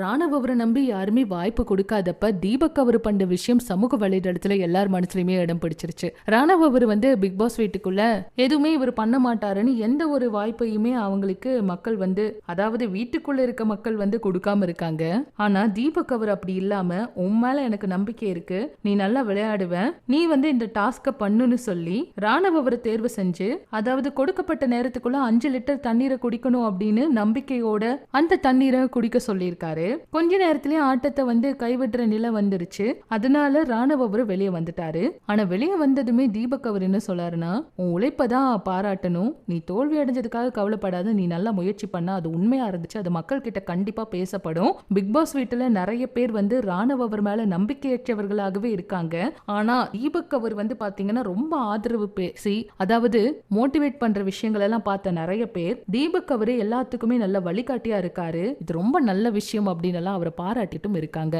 ராணுவரை நம்பி யாருமே வாய்ப்பு கொடுக்காதப்ப தீபக் அவர் பண்ண விஷயம் சமூக வலைதளத்துல எல்லார் மனசுலயுமே இடம் பிடிச்சிருச்சு. ராணவ் அவர் வந்து பிக் பாஸ் வீட்டுக்குள்ள எதுவுமே இவர் பண்ண மாட்டாருன்னு எந்த ஒரு வாய்ப்பையுமே அவங்களுக்கு மக்கள் வந்து அதாவது வீட்டுக்குள்ள இருக்க மக்கள் வந்து கொடுக்காம இருக்காங்க. ஆனா தீபக் அவர் அப்படி இல்லாம உன் மேல எனக்கு நம்பிக்கை இருக்கு நீ நல்லா விளையாடுவ நீ வந்து இந்த டாஸ்க பண்ணுன்னு சொல்லி ராணவ் தேர்வு செஞ்சு அதாவது கொடுக்கப்பட்ட நேரத்துக்குள்ள அஞ்சு லிட்டர் தண்ணீரை குடிக்கணும் அப்படின்னு நம்பிக்கையோட அந்த தண்ணீரை குடிக்க சொல்லியிருக்காரு. கொஞ்ச நேரத்திலேயே ஆட்டத்தை வந்து கைவிடுற நிலை வந்துருச்சு. அதனால ராணுவ அவரு வெளியே வந்துட்டாரு. ஆனா வெளியே வந்ததுமே தீபக் அவர் என்ன சொல்லாருன்னா உன் உழைப்பதான் பாராட்டணும். நீ தோல்வி அடைஞ்சதுக்காக கவலைப்படாத. நீ நல்லா முயற்சி பண்ண அது உண்மையா இருந்துச்சு. அது மக்கள் கிட்ட கண்டிப்பா பேசப்படும். பிக் பாஸ் வீட்டுல நிறைய பேர் வந்து ராணுவ அவர் மேல நம்பிக்கையற்றவர்களாகவே இருக்காங்க. ஆனா தீபக் அவர் வந்து பாத்தீங்கன்னா ரொம்ப ஆதரவு பேசி அதாவது மோட்டிவேட் பண்ற விஷயங்கள் எல்லாம் பார்த்த நிறைய பேர் தீபக் அவரு எல்லாத்துக்குமே நல்ல வழிகாட்டியா இருக்காரு. இது ரொம்ப நல்ல விஷயம் அப்படின்னு எல்லாம் அவரை பாராட்டிட்டும் இருக்காங்க.